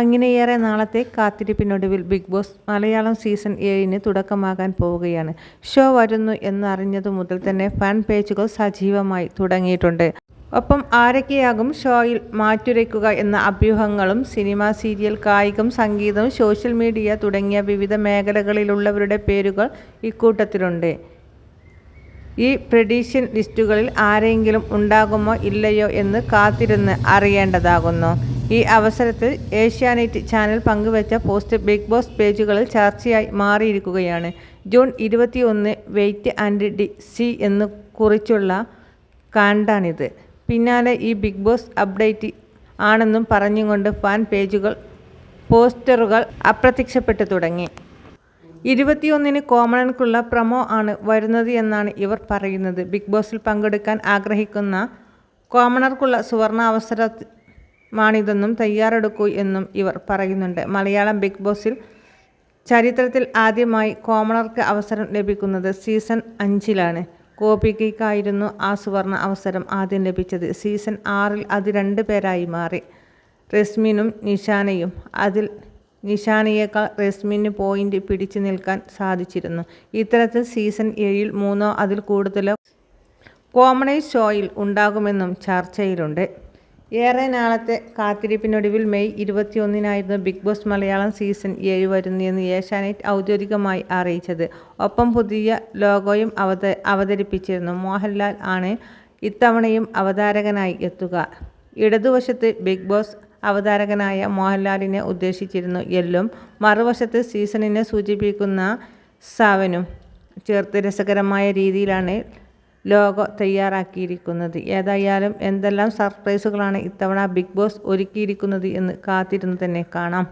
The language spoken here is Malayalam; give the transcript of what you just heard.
അങ്ങനെയേറെ നാളത്തെ കാത്തിരിപ്പിനൊടുവിൽ ബിഗ് ബോസ് മലയാളം സീസൺ ഏഴിന് തുടക്കമാകാൻ പോവുകയാണ്. ഷോ വരുന്നു എന്നറിഞ്ഞതു മുതൽ തന്നെ ഫാൻ പേജുകൾ സജീവമായി തുടങ്ങിയിട്ടുണ്ട്. ഒപ്പം ആരൊക്കെയാകും ഷോയിൽ മാറ്റുരയ്ക്കുക എന്ന അഭ്യൂഹങ്ങളും സിനിമ സീരിയൽ കായികം സംഗീതം സോഷ്യൽ മീഡിയ തുടങ്ങിയ വിവിധ മേഖലകളിലുള്ളവരുടെ പേരുകൾ ഇക്കൂട്ടത്തിലുണ്ട്. ഈ പ്രഡീഷൻ ലിസ്റ്റുകളിൽ ആരെങ്കിലും ഉണ്ടാകുമോ ഇല്ലയോ എന്ന് കാത്തിരുന്ന് അറിയേണ്ടതാകുന്നു. ഈ അവസരത്തിൽ ഏഷ്യാനെറ്റ് ചാനൽ പങ്കുവച്ച പോസ്റ്റ് ബിഗ് ബോസ് പേജുകളിൽ ചർച്ചയായി മാറിയിരിക്കുകയാണ്. ജൂൺ ഇരുപത്തിയൊന്ന് വെയ്റ്റ് ആൻഡ് ഡി സി എന്ന് കുറിച്ചുള്ള കാണ്ടാണിത്. പിന്നാലെ ഈ ബിഗ് ബോസ് അപ്ഡേറ്റ് ആണെന്നും പറഞ്ഞുകൊണ്ട് ഫാൻ പേജുകൾ പോസ്റ്ററുകൾ അപ്രത്യക്ഷപ്പെട്ടു തുടങ്ങി. ഇരുപത്തിയൊന്നിന് കോമണൻക്കുള്ള പ്രമോ ആണ് വരുന്നത് എന്നാണ് ഇവർ പറയുന്നത്. ബിഗ് ബോസിൽ പങ്കെടുക്കാൻ ആഗ്രഹിക്കുന്ന കോമണർക്കുള്ള സുവർണ അവസരമാണിതെന്നും തയ്യാറെടുക്കൂ എന്നും ഇവർ പറയുന്നുണ്ട്. മലയാളം ബിഗ് ബോസിൽ ചരിത്രത്തിൽ ആദ്യമായി കോമണർക്ക് അവസരം ലഭിക്കുന്നത് സീസൺ അഞ്ചിലാണ്. ഗോപികയ്ക്കായിരുന്നു ആ സുവർണ അവസരം ആദ്യം ലഭിച്ചത്. സീസൺ ആറിൽ അത് രണ്ട് പേരായി മാറി. റെസ്മിനും നിഷാനയും. അതിൽ നിഷാനയേക്കാൾ റെസ്മിന് പോയിന്റ് പിടിച്ചു നിൽക്കാൻ സാധിച്ചിരുന്നു. ഇത്തരത്തിൽ സീസൺ ഏഴിൽ മൂന്നോ അതിൽ കൂടുതലോ കോമണൈസ് ഷോയിൽ ഉണ്ടാകുമെന്നും ചർച്ചയിലുണ്ട്. ഏറെ നാളത്തെ കാത്തിരിപ്പിനൊടുവിൽ മെയ് ഇരുപത്തിയൊന്നിനായിരുന്നു ബിഗ് ബോസ് മലയാളം സീസൺ ഏഴ് വരുന്നതെന്ന് ഏഷ്യാനെറ്റ് ഔദ്യോഗികമായി അറിയിച്ചത്. ഒപ്പം പുതിയ ലോഗോയും അവത അവതരിപ്പിച്ചിരുന്നു. മോഹൻലാൽ ആണ് ഇത്തവണയും അവതാരകനായി എത്തുക. ഇടതുവശത്ത് ബിഗ് ബോസ് അവതാരകനായ മോഹൻലാലിനെ ഉദ്ദേശിച്ചിരുന്നു എല്ലും മറുവശത്ത് സീസണിനെ സൂചിപ്പിക്കുന്ന സവനും. ചേർത്ത് രസകരമായ രീതിയിലാണ് ലോഗോ തയ്യാറാക്കിയിരിക്കുന്നത്. ഏതായാലും എന്തെല്ലാം സർപ്രൈസുകളാണ് ഇത്തവണ ബിഗ് ബോസ് ഒരുക്കിയിരിക്കുന്നത് എന്ന് കാത്തിരുന്ന് തന്നെ കാണാം.